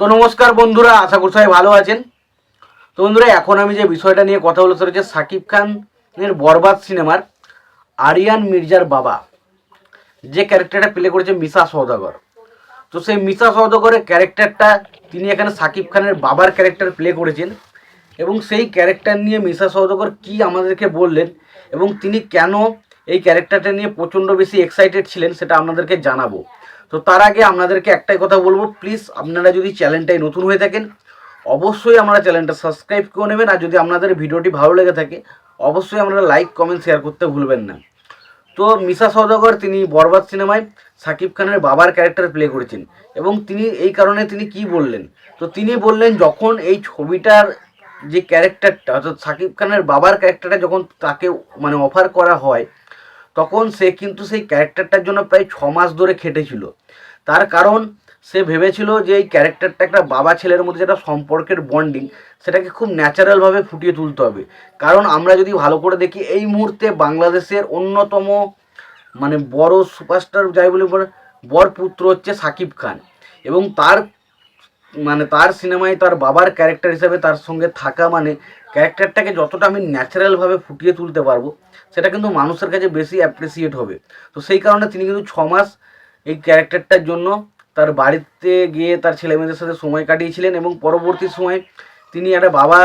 তো নমস্কার বন্ধুরা, আশা করি সবাই ভালো আছেন। তো বন্ধুরা, এখন আমি যে বিষয়টা নিয়ে কথা বলতে চলেছি, সাকিব খানের বরবাদ সিনেমার আরিয়ান মির্জার বাবা। যে ক্যারেক্টারটা প্লে করেছে মিশা সওদাগর। তো সেই মিশা সওদাগরের ক্যারেক্টারটা তিনি এখানে সাকিব খানের বাবার ক্যারেক্টার প্লে করেছেন এবং সেই ক্যারেক্টার নিয়ে মিশা সওদাগর কি আমাদেরকে বললেন এবং তিনি কেন এই ক্যারেক্টারটা নিয়ে প্রচণ্ড বেশি এক্সাইটেড ছিলেন সেটা আপনাদেরকে জানাব। তো তার আগে আপনাদেরকে একটাই কথা বলব প্লিজ আপনারা যদি চ্যানেলটাই নতুন হয়ে থাকেন, অবশ্যই আমরা চ্যানেলটা সাবস্ক্রাইব করে নেবেন, আর যদি আপনাদের ভিডিওটি ভালো লেগে থাকে, অবশ্যই আপনারা লাইক কমেন্ট শেয়ার করতে ভুলবেন না। তো মিশা সওদাগর, তিনি বরবাদ সিনেমায় সাকিব খানের বাবার ক্যারেক্টার প্লে করেছেন, এবং তিনি এই কারণে তিনি কি বললেন? তো তিনি বললেন, যখন এই ছবিটার যে ক্যারেক্টারটা অর্থাৎ সাকিব খানের বাবার ক্যারেক্টারটা যখন তাকে মানে অফার করা হয় তখন সে কিন্তু সেই ক্যারেক্টারটার জন্য প্রায় ছ মাস ধরে খেটেছিল। তার কারণ সে ভেবেছিল যে এই ক্যারেক্টারটা একটা বাবা ছেলের মধ্যে যেটা সম্পর্কের বন্ডিং সেটাকে খুব ন্যাচারালভাবে ফুটিয়ে তুলতে হবে। কারণ আমরা যদি ভালো করে দেখি, এই মুহূর্তে বাংলাদেশের অন্যতম মানে বড় সুপারস্টার যাই বলি, বর পুত্র হচ্ছে সাকিব খান। এবং তার মানে তার সিনেমায় তার বাবার ক্যারেক্টার হিসেবে তার সঙ্গে থাকা মানে ক্যারেক্টারটাকে যতটা আমি ন্যাচারালভাবে ফুটিয়ে তুলতে পারব, সেটা কিন্তু মানুষের কাছে বেশি অ্যাপ্রিসিয়েট হবে। তো সেই কারণে তিনি কিন্তু ছ মাস এই ক্যারেক্টারটার জন্য তার বাড়িতে গিয়ে তার ছেলেমেয়েদের সাথে সময় কাটিয়েছিলেন এবং পরবর্তী সময় তিনি একটা বাবা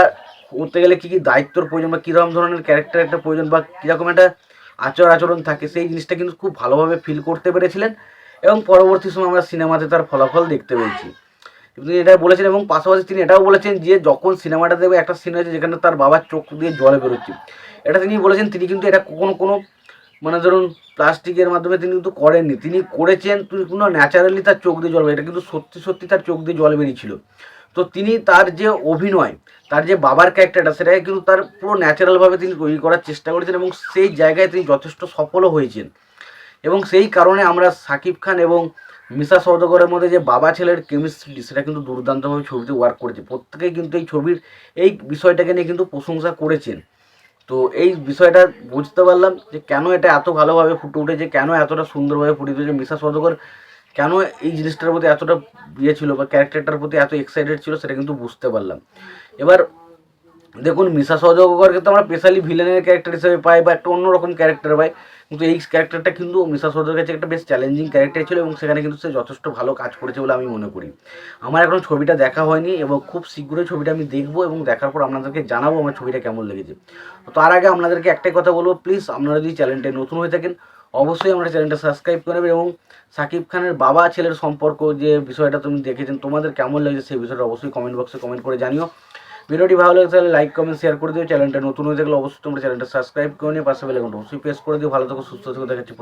করতে গেলে কী কী দায়িত্বর প্রয়োজন বা কীরকম ধরনের ক্যারেক্টার একটা প্রয়োজন বা কীরকম একটা আচার আচরণ থাকে, সেই জিনিসটা কিন্তু খুব ভালোভাবে ফিল করতে পেরেছিলেন এবং পরবর্তী সময় আমরা সিনেমাতে তার ফলাফল দেখতে পেয়েছি। তিনি এটা বলেছেন এবং পাশাপাশি তিনি এটাও বলেছেন যে যখন সিনেমাটা দেবে একটা সিন আছে যেখানে তার বাবার চোখ দিয়ে জল বেরোচ্ছে। এটা তিনি বলেছেন, তিনি কিন্তু এটা কোনো কোনো মানে ধরুন প্লাস্টিকের মাধ্যমে তিনি কিন্তু করেননি। তিনি করেছেন কোনো ন্যাচারালি তার চোখ দিয়ে জল এটা কিন্তু সত্যি সত্যি তার চোখ দিয়ে জল বেরিয়েছিল। তো তিনি তার যে অভিনয়, তার যে বাবার ক্যারেক্টারটা সেটাকে কিন্তু তার পুরো ন্যাচারালভাবে তিনি তৈরি করার চেষ্টা করেছেন এবং সেই জায়গায় তিনি যথেষ্ট সফলও হয়েছেন। এবং সেই কারণে আমরা সাকিব খান এবং মিশা সৌদাগরের মধ্যে যে বাবা ছেলের কেমিস্ট্রি সেটা কিন্তু দুর্দান্তভাবে ছবিতে ওয়ার্ক করেছে। প্রত্যেকেই কিন্তু এই ছবির, এই বিষয়টাকে নিয়ে কিন্তু প্রশংসা করেছেন। তো এই বিষয়টা বুঝতে পারলাম যে কেন এটা এত ভালোভাবে ফুটে উঠেছে, কেন এতটা সুন্দরভাবে ফুটে উঠেছে। মিশা সৌদাগর কেন এই জিনিসটার প্রতি এতটা ইয়ে ছিল বা ক্যারেক্টারটার প্রতি এত এক্সাইটেড ছিল, সেটা কিন্তু বুঝতে পারলাম। এবার দেখুন, মিশা সৌদাগরকে তো আমরা স্পেশালি ভিলেনের ক্যারেক্টার হিসেবে পাই বা একটা অন্যরকম ক্যারেক্টার পাই। কিন্তু এই ক্যারেক্টারটা কিন্তু মিশা সৌদাগরের কাছে একটা বেশ চ্যালেঞ্জিং ক্যারেক্টার ছিল এবং সেখানে কিন্তু সে যথেষ্ট ভালো কাজ করেছে বলে আমি মনে করি। আমার এখন ছবিটা দেখা হয়নি এবং খুব শীঘ্রই ছবিটা আমি দেখব এবং দেখার পর আপনাদেরকে জানাব আমার ছবিটা কেমন লেগেছে। তার আগে আপনাদেরকে একটাই কথা বলব প্লিজ আপনারা যদি চ্যানেলটা নতুন হয়ে থাকেন, অবশ্যই আমরা চ্যানেলটা সাবস্ক্রাইব করে নেবেন এবং সাকিব খানের বাবা ছেলের সম্পর্ক যে বিষয়টা তুমি দেখেছেন, তোমাদের কেমন লেগেছে সেই বিষয়টা অবশ্যই কমেন্ট বক্সে কমেন্ট করে জানিও। ভিডিওটি ভালো লাগে তাহলে লাইক কমেন্ট শেয়ার করে দিও। চ্যানেলটা নতুন হয়ে থাকলে অবশ্যই তোমরা চ্যানেলটা সাবস্ক্রাইব করে নিয়ে পাশে বেলে অবশ্যই প্রেস করে দিও। ভালো থেকো, সুস্থ থেকো দেখাচ্ছি